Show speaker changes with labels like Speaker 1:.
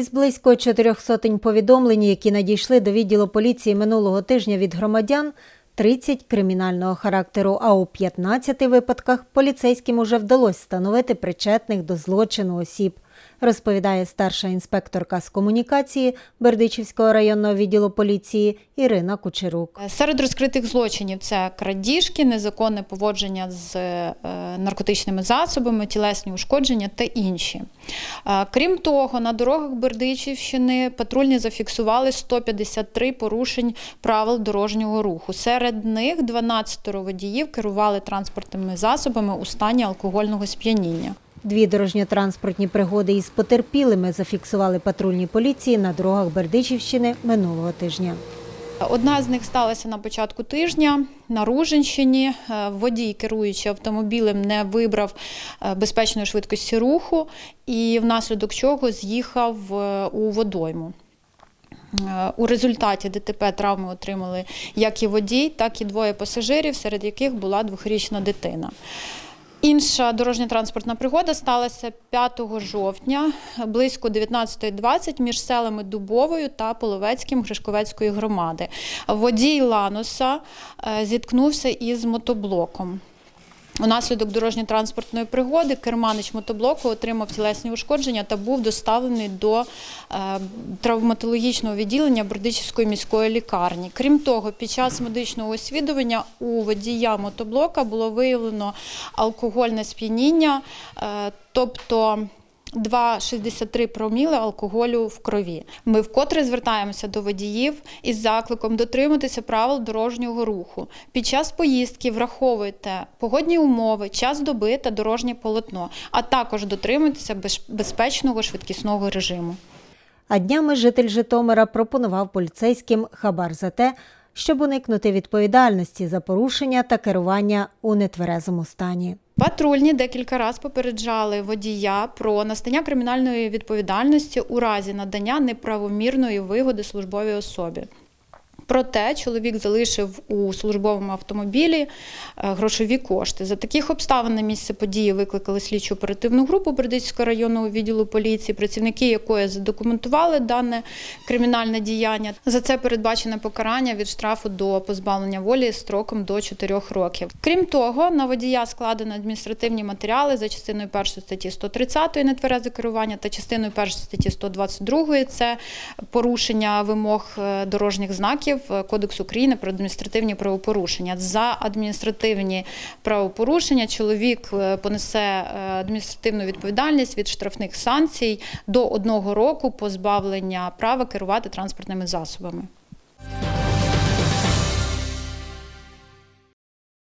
Speaker 1: Із близько чотирьох сотень повідомлень, які надійшли до відділу поліції минулого тижня від громадян, 30 кримінального характеру, а у 15 випадках поліцейським уже вдалося встановити причетних до злочину осіб, розповідає старша інспекторка з комунікації Бердичівського районного відділу поліції Ірина Кучерук.
Speaker 2: Серед розкритих злочинів це крадіжки, незаконне поводження з е, наркотичними засобами, тілесні ушкодження та інші. Е, Крім того, на дорогах Бердичівщини патрульні зафіксували 153 порушень правил дорожнього руху. Серед них 12 водіїв керували транспортними засобами у стані алкогольного сп'яніння.
Speaker 1: Дві дорожньо-транспортні пригоди із потерпілими зафіксували патрульні поліції на дорогах Бердичівщини минулого тижня.
Speaker 2: Одна з них сталася на початку тижня на Руженщині. Е, Водій, керуючи автомобілем, не вибрав е, безпечної швидкості руху і внаслідок чого з'їхав е, у водойму. У результаті ДТП травми отримали як і водій, так і двоє пасажирів, серед яких була двохрічна дитина. Інша дорожньо-транспортна пригода сталася 5 жовтня близько 19.20 між селами Дубовою та Половецьким Гришковецької громади. Водій Ланоса е, зіткнувся із мотоблоком. Унаслідок дорожньо-транспортної пригоди керманич мотоблоку отримав тілесні ушкодження та був доставлений до е, травматологічного відділення Бердичівської міської лікарні. Крім того, під час медичного освідування у водія мотоблока було виявлено алкогольне сп'яніння, е, тобто 2,63 проміли алкоголю в крові. Ми вкотре звертаємося до водіїв із закликом дотриматися правил дорожнього руху. Під час поїздки враховуйте погодні умови, час доби та дорожнє полотно, а також дотримуйтеся безпечного швидкісного режиму.
Speaker 1: А днями житель Житомира пропонував поліцейським хабар за те, щоб уникнути відповідальності за порушення та керування у нетверезому стані.
Speaker 2: Патрульні декілька разів попереджали водія про настання кримінальної відповідальності у разі надання неправомірної вигоди службовій особі. Проте чоловік залишив у службовому автомобілі е, грошові кошти. За таких обставин на місце події викликали слідчу оперативну групу Бердичського районного відділу поліції, працівники якої задокументували дане кримінальне діяння. За це передбачене покарання від штрафу до позбавлення волі строком до 4 років. Крім того, на водія складено адміністративні матеріали за частиною 1 статті 130 нетверезе керування та частиною 1 статті 122 це порушення вимог е, дорожніх знаків е, Кодексу України про адміністративні правопорушення. За адміністративні правопорушення чоловік е, понесе е, адміністративну відповідальність від штрафних санкцій до одного року позбавлення права керувати транспортними засобами.